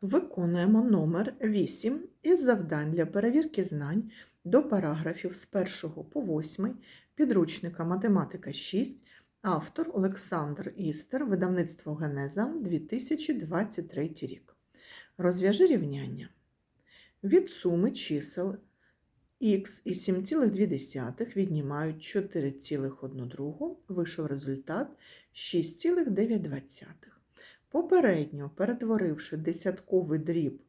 Виконуємо номер 8 із завдань для перевірки знань до параграфів з 1 по 8 підручника Математика 6, автор Олександр Істер, видавництво Генеза 2023 рік. Розв'яжи рівняння. Від суми чисел х і 7,2 віднімають 4,1, вийшов результат 6,9. Попередньо перетворивши десятковий дріб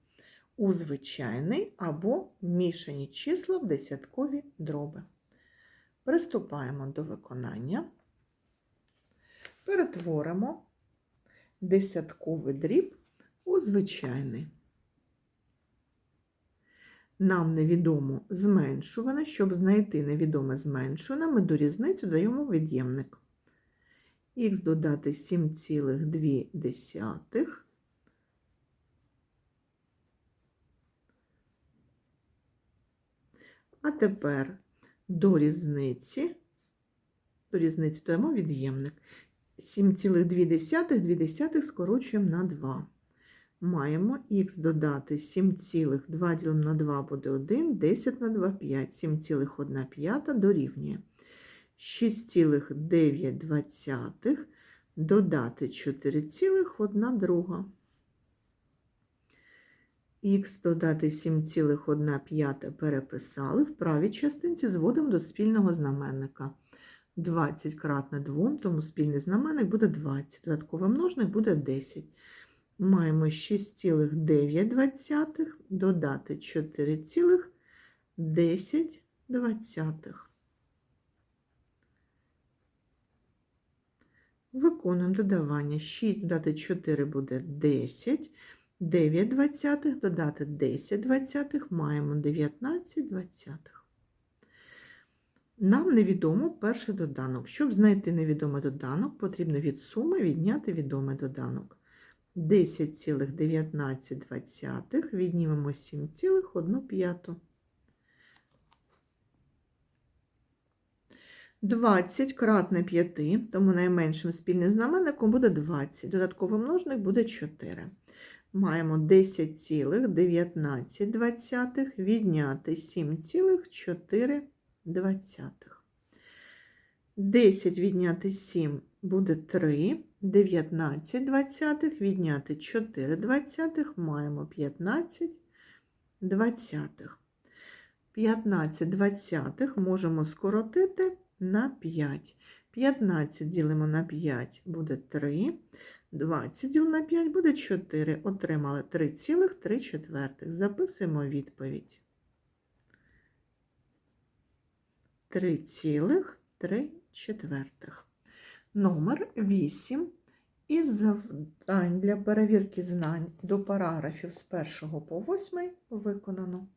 у звичайний або мішані числа в десяткові дроби. Приступаємо до виконання. Перетворимо десятковий дріб у звичайний. Нам невідомо зменшуване. Щоб знайти невідоме зменшуване, ми до різниці даємо від'ємник х додати 7,2. А тепер до різниці, до різниці даємо від'ємник. 7,2 2 скорочуємо на 2. Маємо х додати 7,2 ділимо на 2 буде 1, 10 на 2 5, 7,1 дорівнює. 6,9 додати 4,1 друга. Х додати 7,1 переписали. В правій частинці зводимо до спільного знаменника. 20 кратне 2, тому спільний знаменник буде 20. Додатковий множник буде 10. Маємо 6,9 додати 4,10. Виконуємо додавання. 6 додати 4 буде 10, 9 двадцятих додати 10 двадцятих, маємо 19 двадцятих. Нам невідомо перший доданок. Щоб знайти невідомий доданок, потрібно від суми відняти відомий доданок. 10,19 віднімемо 7,1 п'яту. 20 кратне 5, тому найменшим спільним знаменником буде 20. Додатковий множник буде 4. Маємо 10,19 відняти 7,4. 10 відняти 7 буде 3. 19 двадцятих відняти 4 двадцятих маємо 15 двадцятих. 15 двадцятих можемо скоротити на 5. 15 ділимо на 5 буде 3. 20 ділимо на 5 буде 4. Отримали 3,3 четвертих. Записуємо відповідь. 3,3 четвертих. Номер 8 із завдань для перевірки знань до параграфів з 1 по 8 виконано.